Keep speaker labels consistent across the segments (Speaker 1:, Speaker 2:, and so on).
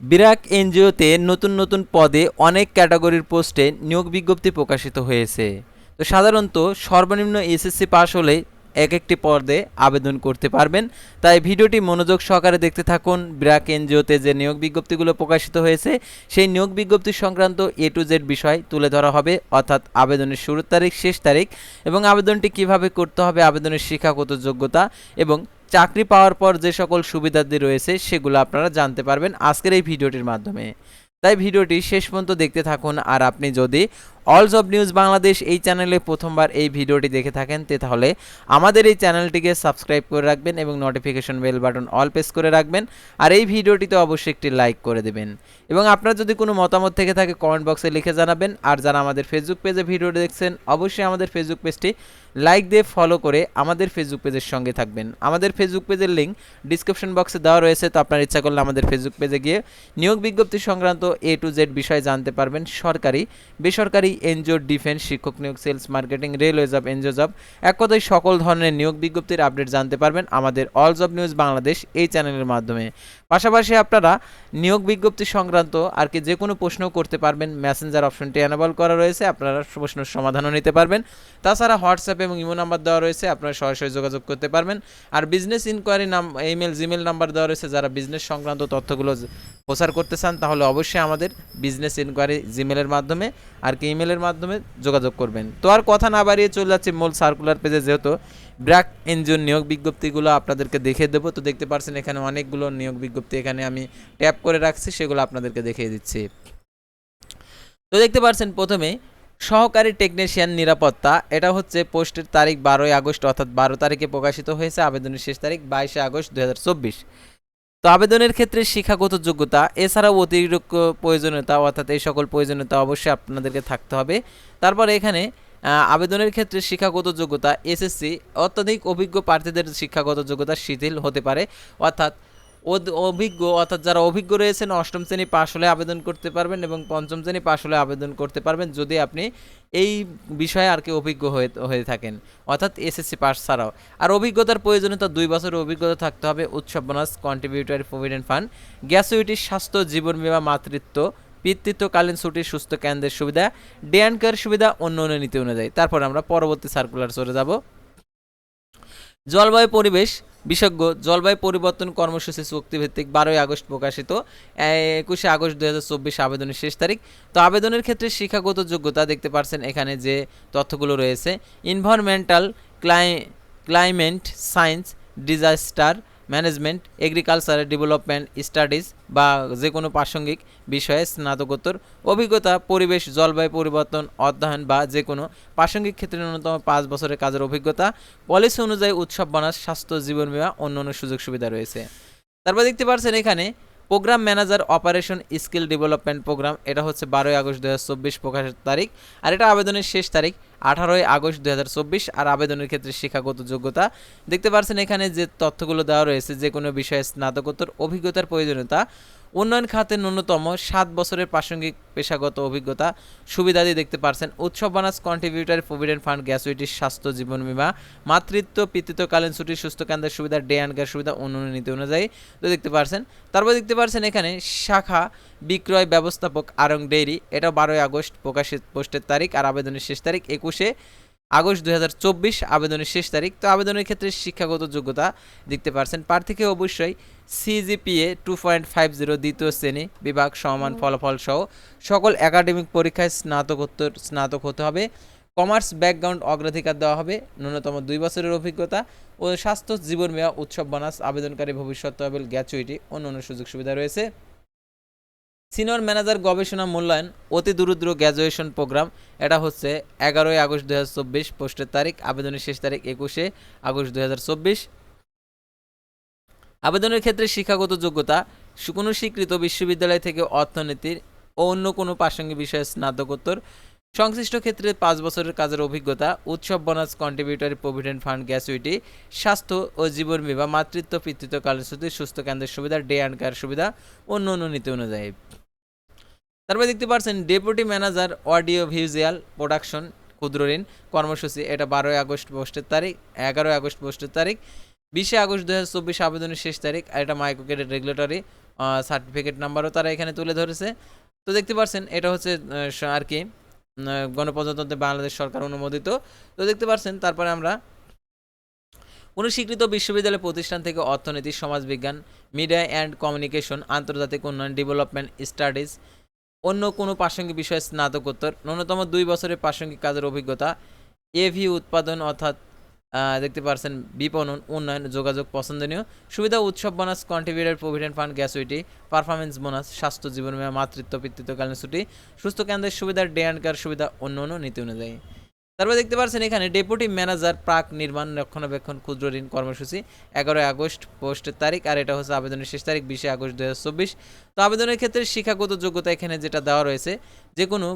Speaker 1: বিরাক এনজিওতে নতুন নতুন পদে অনেক ক্যাটাগরির পোস্টে নিয়োগ বিজ্ঞপ্তি প্রকাশিত হয়েছে। তো সাধারণত সর্বনিম্ন এসএসসি পাস হলে এক একটি পদে আবেদন করতে পারবেন। তাই ভিডিওটি মনোযোগ সহকারে দেখতে থাকুন। ব্র্যাক এনজিওতে যে নিয়োগ বিজ্ঞপ্তিগুলো প্রকাশিত হয়েছে, সেই নিয়োগ বিজ্ঞপ্তি সংক্রান্ত এ টু জেড বিষয় তুলে ধরা হবে, অর্থাৎ আবেদনের শুরুর তারিখ, শেষ তারিখ এবং আবেদনটি কীভাবে করতে হবে, আবেদনের শিক্ষাগত যোগ্যতা এবং চাকরি পাওয়ার পর যে সকল সুবিধাদি রয়েছে, সেগুলো আপনারা জানতে পারবেন আজকের এই ভিডিওটির মাধ্যমে। তাই ভিডিওটি শেষ পর্যন্ত দেখতে থাকুন, আর আপনি যদি অলস অব নিউজ বাংলাদেশ এই চ্যানেলে প্রথমবার এই ভিডিওটি দেখে থাকেন, তে তাহলে আমাদের এই চ্যানেলটিকে সাবস্ক্রাইব করে রাখবেন এবং notification bell button all press করে রাখবেন। আর এই ভিডিওটিতে অবশ্যই একটি লাইক করে দেবেন। এবং আপনার যদি কোনো মতামত থেকে থাকে কমেন্ট বক্সে লিখে জানাবেন। আর যারা আমাদের ফেসবুক পেজে ভিডিওটি দেখছেন, অবশ্যই আমাদের ফেসবুক পেজটি লাইক দিয়ে ফলো করে আমাদের ফেসবুক পেজের সঙ্গে থাকবেন। আমাদের ফেসবুক পেজের লিঙ্ক ডিসক্রিপশন বক্সে দেওয়া রয়েছে, তো আপনার ইচ্ছা করলে আমাদের ফেসবুক পেজে গিয়ে নিয়োগ বিজ্ঞপ্তি সংক্রান্ত এ টু জেড বিষয় জানতে পারবেন। সরকারি, বেসরকারি এনজিও ডিফেন্স শিক্ষক নিয়োগ, sales marketing, railway job, NGO job এক কথায় সকল ধরনের নিয়োগ বিজ্ঞপ্তির আপডেট জানতে পারবেন আমাদের অল জব নিউজ বাংলাদেশ এই চ্যানেলের মাধ্যমে। পাশাপাশি আপনারা নিয়োগ বিজ্ঞপ্তি সংক্রান্ত আর কি যে কোনো প্রশ্ন করতে পারবেন মেসেঞ্জার অপশনটি অ্যানাবল করা রয়েছে, আপনারা প্রশ্নের সমাধানও নিতে পারবেন। তাছাড়া হোয়াটসঅ্যাপ এবং ইমো নাম্বার দেওয়া রয়েছে, আপনারা সরাসরি যোগাযোগ করতে পারবেন। আর বিজনেস ইনকোয়ারি নাম ইমেল জিমেল নাম্বার দেওয়া রয়েছে, যারা বিজনেস সংক্রান্ত তথ্যগুলো প্রচার করতে চান, তাহলে অবশ্যই আমাদের বিজনেস ইনকোয়ারি জিমেলের মাধ্যমে। আর কি ইমেলের মাধ্যমে যোগাযোগ করবেন। তো আর কথা না বাড়িয়ে চলে যাচ্ছে মূল সার্কুলার পেজে যেহেতু ব্র্যাক এনজিওর নিয়োগ বিজ্ঞপ্তিগুলো আপনাদেরকে দেখিয়ে দেবো। তো দেখতে পারছেন এখানে অনেকগুলো নিয়োগ বিজ্ঞপ্তি এখানে আমি ট্যাপ করে রাখছি, সেগুলো আপনাদেরকে দেখিয়ে দিচ্ছি। তো দেখতে পারছেন প্রথমে, সহকারী টেকনিশিয়ান নিরাপত্তা। এটা হচ্ছে পোস্টের তারিখ বারোই আগস্ট, অর্থাৎ বারো তারিখে প্রকাশিত হয়েছে। আবেদনের শেষ তারিখ বাইশে আগস্ট দুই হাজার চব্বিশ। তো আবেদনের ক্ষেত্রে শিক্ষাগত যোগ্যতা, এছাড়াও অতিরিক্ত প্রয়োজনীয়তা, অর্থাৎ এই সকল প্রয়োজনীয়তা অবশ্যই আপনাদেরকে থাকতে হবে। তারপরে এখানে আবেদনের ক্ষেত্রে শিক্ষাগত যোগ্যতা, এসএসসি, অত্যাধিক অভিজ্ঞ প্রার্থীদের শিক্ষাগত যোগ্যতা শিথিল হতে পারে। অর্থাৎ অভিজ্ঞ, অর্থাৎ যারা অভিজ্ঞ রয়েছেন, অষ্টম শ্রেণি পাশ হলে আবেদন করতে পারবেন এবং পঞ্চম শ্রেণি পাশ হলে আবেদন করতে পারবেন যদি আপনি এই বিষয়ে আর কি অভিজ্ঞ হয়ে হয়ে থাকেন। অর্থাৎ এসএসসি পাস ছাড়াও। আর অভিজ্ঞতার প্রয়োজনীয়তা, দুই বছরের অভিজ্ঞতা থাকতে হবে, উৎসব bonus contributory provident fund gratuity, স্বাস্থ্য, জীবন বিমা, মাতৃত্ব, পিতৃত্বকালীন ছুটির সুস্থ কেন্দ্রের সুবিধা ডে অ্যান্ড কেয়ার সুবিধা অন্য অন্য নীতি অনুযায়ী। তারপর আমরা পরবর্তী সার্কুলার চলে যাব। জলবায়ু পরিবেশ বিশেষজ্ঞ জলবায়ু পরিবর্তন কর্মসূচি চুক্তিভিত্তিক বারোই আগস্ট প্রকাশিত, একুশে আগস্ট দু হাজার চব্বিশ আবেদনের শেষ তারিখ। তো আবেদনের ক্ষেত্রে শিক্ষাগত যোগ্যতা দেখতে পারছেন এখানে যে তথ্যগুলো রয়েছে। Environmental cli climate science disaster management agriculture development studies বা যে কোনো প্রাসঙ্গিক বিষয়ে স্নাতকোত্তর অভিজ্ঞতা, পরিবেশ, জলবায়ু পরিবর্তন, অধ্যয়ন বা যে কোনো প্রাসঙ্গিক ক্ষেত্রে ন্যূনতম পাঁচ বছরের কাজের অভিজ্ঞতা পলিসি অনুযায়ী উৎসব বোনাস স্বাস্থ্য, জীবন বিমা অন্য সুযোগ সুবিধা রয়েছে। তারপর দেখতে পাচ্ছেন এখানে program manager operation skill development program, এটা হচ্ছে বারোই আগস্ট দু হাজার চব্বিশ প্রকাশের তারিখ, আর এটা আবেদনের শেষ তারিখ, আঠারোই আগস্ট দু হাজার চব্বিশ, আর আবেদনের ক্ষেত্রে শিক্ষাগত যোগ্যতা। দেখতে পারছেন এখানে যে তথ্যগুলো দেওয়া রয়েছে, যে কোনো বিষয়ে স্নাতকোত্তর অভিজ্ঞতার প্রয়োজনীয়তা উন্নয়ন খাতে ন্যূনতম সাত বছরের প্রাসঙ্গিক পেশাগত অভিজ্ঞতা, সুবিধাদি দেখতে পারছেন উৎসব bonus contributor provident fund gratuity স্বাস্থ্য জীবন বীমা, মাতৃত্ব পিতৃত্বকালীন ছুটি সুস্থ কেন্দ্রের সুবিধা ডে অ্যান্ড কেয়ার সুবিধা অন্যান্য নীতি অনুযায়ী তো দেখতে পারছেন। তারপর দেখতে পারছেন এখানে শাখা বিক্রয় ব্যবস্থাপক আরং ডেইরি এটা বারোই আগস্ট প্রকাশিত পোস্টের তারিখ আর আবেদনের শেষ তারিখ একুশে আগস্ট দু হাজার চব্বিশ আবেদনের শেষ তারিখ। তো আবেদনের ক্ষেত্রে শিক্ষাগত যোগ্যতা দেখতে পারছেন প্রার্থীকে অবশ্যই CGPA two point five zero দ্বিতীয় শ্রেণি বিভাগ সমান ফলাফল সহ সকল একাডেমিক পরীক্ষায় স্নাতকোত্তর স্নাতক হতে হবে। কমার্স ব্যাকগ্রাউন্ড অগ্রাধিকার দেওয়া হবে। ন্যূনতম দুই বছরের অভিজ্ঞতা ও স্বাস্থ্য জীবন মেয়া উৎসব বোনাস আবেদনকারী ভবিষ্যৎ তহবিল গ্যাচুইটি অন্য অন্য সুযোগ সুবিধা রয়েছে। সিনিয়র ম্যানেজার গবেষণা মূল্যায়ন, অতি দরিদ্র গ্র্যাজুয়েশন প্রোগ্রাম, এটা হচ্ছে এগারোই আগস্ট দু হাজার চব্বিশ, পোস্টের তারিখ, আবেদনের শেষ তারিখ একুশে আগস্ট দু হাজার চব্বিশ। আবেদনের ক্ষেত্রে শিক্ষাগত যোগ্যতা কোনো স্বীকৃত বিশ্ববিদ্যালয় থেকে অর্থনীতির ও অন্য কোনো প্রাসঙ্গিক বিষয়ে স্নাতকোত্তর, সংশ্লিষ্ট ক্ষেত্রে পাঁচ বছরের কাজের অভিজ্ঞতা, উৎসব bonus contributory provident fund gratuity স্বাস্থ্য ও জীবন বিমা, মাতৃত্ব, পিতৃত্ব কালসূচি সুস্থ কেন্দ্রের সুবিধা ডে অ্যান্ড কেয়ার সুবিধা, অন্য অন্য নীতি অনুযায়ী। তারপরে দেখতে পাচ্ছেন deputy manager audio visual production ক্ষুদ্র ঋণ কর্মসূচি। এটা বারোই আগস্ট পোস্টের তারিখ, এগারোই আগস্ট পোস্টের তারিখ, বিশে আগস্ট দু হাজার চব্বিশ আবেদনের শেষ তারিখ, আর এটা মাইক্রো ক্রেডিট রেগুলেটরি সার্টিফিকেট নাম্বারও তারা এখানে তুলে ধরেছে। তো দেখতে পাচ্ছেন এটা হচ্ছে আর কি গণপ্রজাতন্ত্রী বাংলাদেশ সরকার অনুমোদিত। তো দেখতে পাচ্ছেন তারপরে আমরা কোনো স্বীকৃত বিশ্ববিদ্যালয় প্রতিষ্ঠান থেকে অর্থনীতি, সমাজবিজ্ঞান, মিডিয়া অ্যান্ড কমিউনিকেশন, আন্তর্জাতিক উন্নয়ন, ডেভেলপমেন্ট স্টাডিজ অন্য কোনো প্রাসঙ্গিক বিষয়ে স্নাতকোত্তর, ন্যূনতম দুই বছরের প্রাসঙ্গিক কাজের অভিজ্ঞতা এভি উৎপাদন অর্থাৎ দেখতে পারছেন বিপণন, উন্নয়ন, যোগাযোগ পছন্দনীয়, সুবিধা উৎসব bonus contributor provident fund gratuity performance bonus স্বাস্থ্য জীবন বীমা মাতৃত্ব, পিতৃত্বকালীন ছুটি, সুস্থ কেন্দ্রের সুবিধা ডে অ্যান্ড কার সুবিধা অন্য অন্য নীতি অনুযায়ী। তারপর দেখতে পাচ্ছেন এখানে ডেপুটি ম্যানেজার প্রাক নির্মাণ রক্ষণাবেক্ষণ ক্ষুদ্র ঋণ কর্মসূচি এগারোই আগস্ট পোস্টের তারিখ, আর এটা হচ্ছে আবেদনের শেষ তারিখ বিশে আগস্ট দু হাজার চব্বিশ। তো আবেদনের ক্ষেত্রে শিক্ষাগত যোগ্যতা এখানে যেটা দেওয়া রয়েছে, যে কোনো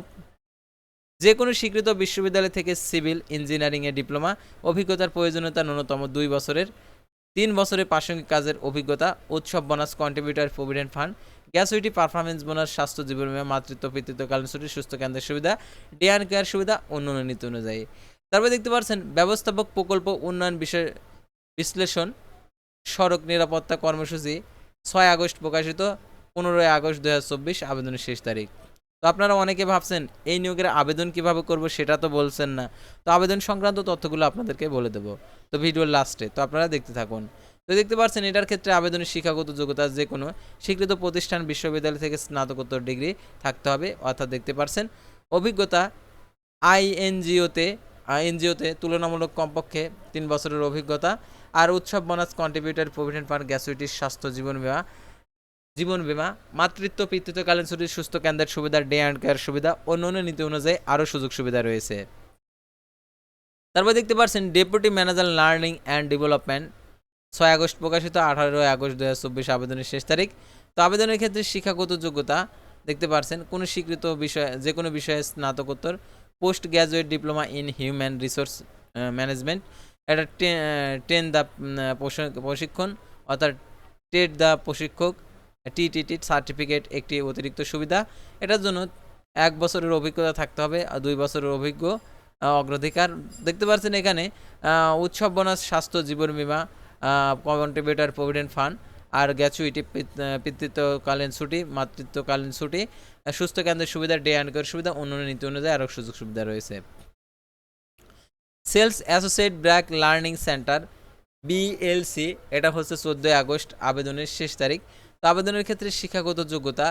Speaker 1: যে কোনো স্বীকৃত বিশ্ববিদ্যালয় থেকে সিভিল ইঞ্জিনিয়ারিংয়ে ডিপ্লোমা, অভিজ্ঞতার প্রয়োজনীয়তা ন্যূনতম দুই বছরের, তিন বছরের প্রাসঙ্গিক কাজের অভিজ্ঞতা, উৎসব, bonus contributor provident fund gratuity performance bonus, স্বাস্থ্য জীবন বীমা মাতৃত্ব পিতৃত্বকালীন ছুটি, সুস্থ কেন্দ্রের সুবিধা ডেয়ান কেয়ার সুবিধা অন্য অন্য নীতি অনুযায়ী। তারপরে দেখতে পাচ্ছেন, ব্যবস্থাপক প্রকল্প উন্নয়ন বিষয় বিশ্লেষণ, সড়ক নিরাপত্তা কর্মসূচি, ছয় আগস্ট প্রকাশিত, পনেরোই আগস্ট দু হাজার চব্বিশ, আবেদনের শেষ তারিখ। তো আপনারা অনেকে ভাবছেন, এই নিয়োগের আবেদন কীভাবে করব সেটা তো বলছেন না। তো আবেদন সংক্রান্ত তথ্যগুলো আপনাদেরকে বলে দেবো। তো ভিডিওর লাস্টে তো আপনারা দেখতে থাকুন। তো দেখতে পাচ্ছেন এটার ক্ষেত্রে আবেদনের শিক্ষাগত যোগ্যতা যে কোনো স্বীকৃত প্রতিষ্ঠান বিশ্ববিদ্যালয় থেকে স্নাতকোত্তর ডিগ্রি থাকতে হবে, অর্থাৎ দেখতে পাচ্ছেন অভিজ্ঞতা আইএনজিওতে আইএনজিওতে তুলনামূলক কমপক্ষে তিন বছরের অভিজ্ঞতা আর উৎসব বোনাস কন্ট্রিবিউটার প্রভিডেন্ট ফান্ড গ্যাসুইটির স্বাস্থ্য জীবন বিমা জীবন বিমা, মাতৃত্ব, পিতৃত্বকালীন ছুটির সুস্থ কেন্দ্রের সুবিধা ডে অ্যান্ড কেয়ার সুবিধা অন্য অন্য নীতি অনুযায়ী আরও সুযোগ সুবিধা রয়েছে। তারপর দেখতে পাচ্ছেন deputy manager learning and development ছয় আগস্ট প্রকাশিত, আঠারোই আগস্ট দু হাজার চব্বিশ আবেদনের শেষ তারিখ। তো আবেদনের ক্ষেত্রে শিক্ষাগত যোগ্যতা, দেখতে পারছেন, কোনো স্বীকৃত বিষয়, যে কোনো বিষয়ে স্নাতকোত্তর, post graduate diploma in human resource management, এটা টেন দ্য প্রশিক্ষণ, অর্থাৎ টেট দ্য প্রশিক্ষক, টিটিটি সার্টিফিকেট একটি অতিরিক্ত সুবিধা। এটার জন্য এক বছরের অভিজ্ঞতা থাকতে হবে, আর দুই বছরের অভিজ্ঞ অগ্রাধিকার। দেখতে পাচ্ছেন এখানে উৎসব, বোনাস, স্বাস্থ্য, জীবন বীমা কন্ট্রিবিউটার প্রভিডেন্ট ফান্ড আর গ্যাচুইটি পিতৃত্বকালীন ছুটি, মাতৃত্বকালীন ছুটি সুস্থ কেন্দ্রের সুবিধা, ডে অ্যান্ড কেয়ার সুবিধা, অন্যান্য নীতি অনুযায়ী আরও সুযোগ সুবিধা রয়েছে। Sales associate BRAC learning centre, BLC, এটা হচ্ছে চোদ্দোই আগস্ট, আবেদনের শেষ তারিখ। তো আবেদনের ক্ষেত্রে শিক্ষাগত যোগ্যতা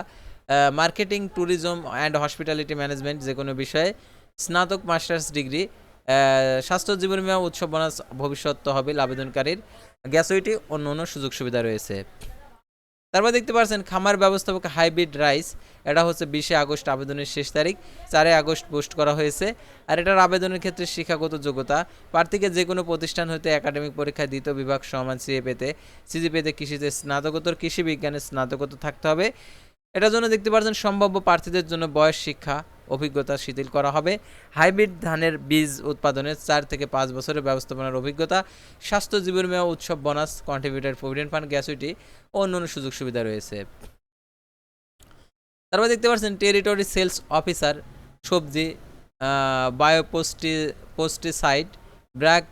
Speaker 1: marketing, tourism and hospitality management যে কোনো বিষয়ে, স্নাতক, মাস্টার্স ডিগ্রি স্বাস্থ্য জীবন বীমা উৎসব বোনাস ভবিষ্যৎ তহবিল আবেদনকারীর গ্যাসুইটি অন্য অন্য সুযোগ সুবিধা রয়েছে। তারপর দেখতে পাচ্ছেন খামার ব্যবস্থাপক হাইব্রিড রাইস, এটা হচ্ছে বিশে আগস্ট আবেদনের শেষ তারিখ চারই আগস্ট পোস্ট করা হয়েছে। আর এটার আবেদনের ক্ষেত্রে শিক্ষাগত যোগ্যতা, প্রার্থীকে যে কোনো প্রতিষ্ঠান হতে একাডেমিক পরীক্ষায় দ্বিতীয় বিভাগ সমান সিজি পেতে কৃষিতে স্নাতকোত্তর, কৃষি বিজ্ঞানে স্নাতকোত্তর থাকতে হবে। এটার জন্য দেখতে পাচ্ছেন সম্ভাব্য প্রার্থীদের জন্য বয়স, শিক্ষা অভিজ্ঞতা শিথিল করা হবে। হাইব্রিড ধানের বীজ উৎপাদনের চার থেকে পাঁচ বছরের ব্যবস্থাপনার অভিজ্ঞতা, স্বাস্থ্য জীবন বীমা উৎসব, bonus contributor provident fund gratuity ও অন্যান্য সুযোগ সুবিধা রয়েছে। তারপর দেখতে পাচ্ছেন টেরিটরি সেলস অফিসার সবজি বায়োপোস্টি pesticide BRAC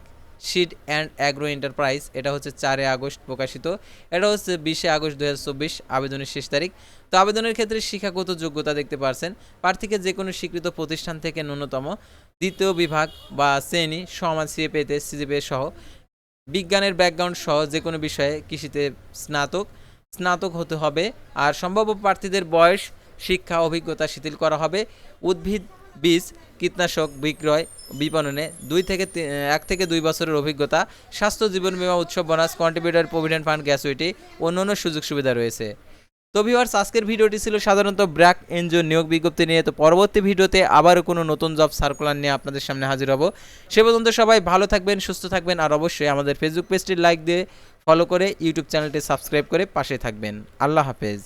Speaker 1: seed and agro enterprise এটা হচ্ছে চারে আগস্ট প্রকাশিত। এটা হচ্ছে বিশে আগস্ট দুই হাজার চব্বিশ আবেদনের শেষ তারিখ। তো আবেদনের ক্ষেত্রে শিক্ষাগত যোগ্যতা দেখতে পারছেন। প্রার্থীকে যে কোনো স্বীকৃত প্রতিষ্ঠান থেকে ন্যূনতম দ্বিতীয় বিভাগ বা শ্রেণি সমাজ সিএ পেতে সিজিপিএ সহ বিজ্ঞানের ব্যাকগ্রাউন্ড সহ যে কোনো বিষয়ে কৃষিতে স্নাতক স্নাতক হতে হবে। আর সম্ভাব্য প্রার্থীদের বয়স, শিক্ষা, অভিজ্ঞতা শিথিল করা হবে। উদ্ভিদ, বীজ, কীটনাশক, বিক্রয় বিপণনে দুই থেকে এক থেকে দুই বছরের অভিজ্ঞতা, স্বাস্থ্য জীবন বীমা উৎসব, bonus contributor provident fund gratuity অন্যান্য সুযোগ সুবিধা রয়েছে। তো ভিউয়ার্স আজকের ভিডিওটি ছিল সাধারণত ব্র্যাক এনজিও নিয়োগ বিজ্ঞপ্তি নিয়ে। তো পরবর্তী ভিডিওতে আবারও কোনো নতুন জব সার্কুলার নিয়ে আপনাদের সামনে হাজির হব। সে পর্যন্ত সবাই ভালো থাকবেন, সুস্থ থাকবেন আর অবশ্যই আমাদের ফেসবুক পেজটি লাইক দিয়ে ফলো করে ইউটিউব চ্যানেলটি সাবস্ক্রাইব করে পাশে থাকবেন। আল্লাহ হাফেজ।